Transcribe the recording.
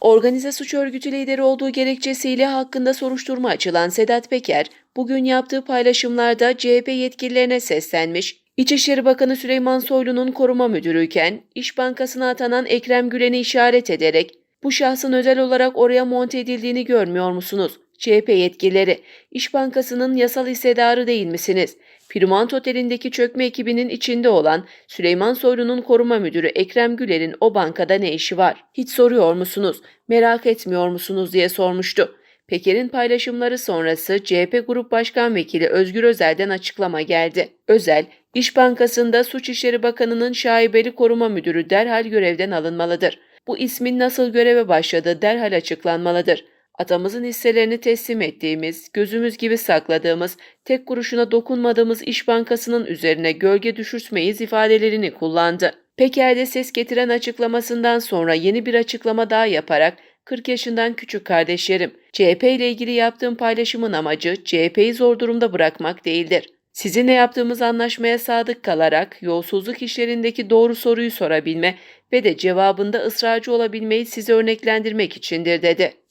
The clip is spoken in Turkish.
Organize suç örgütü lideri olduğu gerekçesiyle hakkında soruşturma açılan Sedat Peker, bugün yaptığı paylaşımlarda CHP yetkililerine seslenmiş, İçişleri Bakanı Süleyman Soylu'nun koruma müdürüyken İş Bankası'na atanan Ekrem Gülen'i işaret ederek bu şahsın özel olarak oraya monte edildiğini görmüyor musunuz? CHP yetkilileri, İş Bankası'nın yasal hissedarı değil misiniz? Primant Oteli'ndeki çökme ekibinin içinde olan Süleyman Soylu'nun koruma müdürü Ekrem Güler'in o bankada ne işi var? Hiç soruyor musunuz? Merak etmiyor musunuz diye sormuştu. Peker'in paylaşımları sonrası CHP Grup Başkan Vekili Özgür Özel'den açıklama geldi. Özel, İş Bankası'nda Suç İşleri Bakanı'nın şaibeli koruma müdürü derhal görevden alınmalıdır. Bu ismin nasıl göreve başladığı derhal açıklanmalıdır. Atamızın hisselerini teslim ettiğimiz, gözümüz gibi sakladığımız, tek kuruşuna dokunmadığımız İş Bankası'nın üzerine gölge düşürtmeyiz ifadelerini kullandı. Peker'de ses getiren açıklamasından sonra yeni bir açıklama daha yaparak 40 yaşından küçük kardeşlerim, CHP ile ilgili yaptığım paylaşımın amacı CHP'yi zor durumda bırakmak değildir. Sizinle yaptığımız anlaşmaya sadık kalarak yolsuzluk işlerindeki doğru soruyu sorabilme ve de cevabında ısrarcı olabilmeyi size örneklendirmek içindir dedi.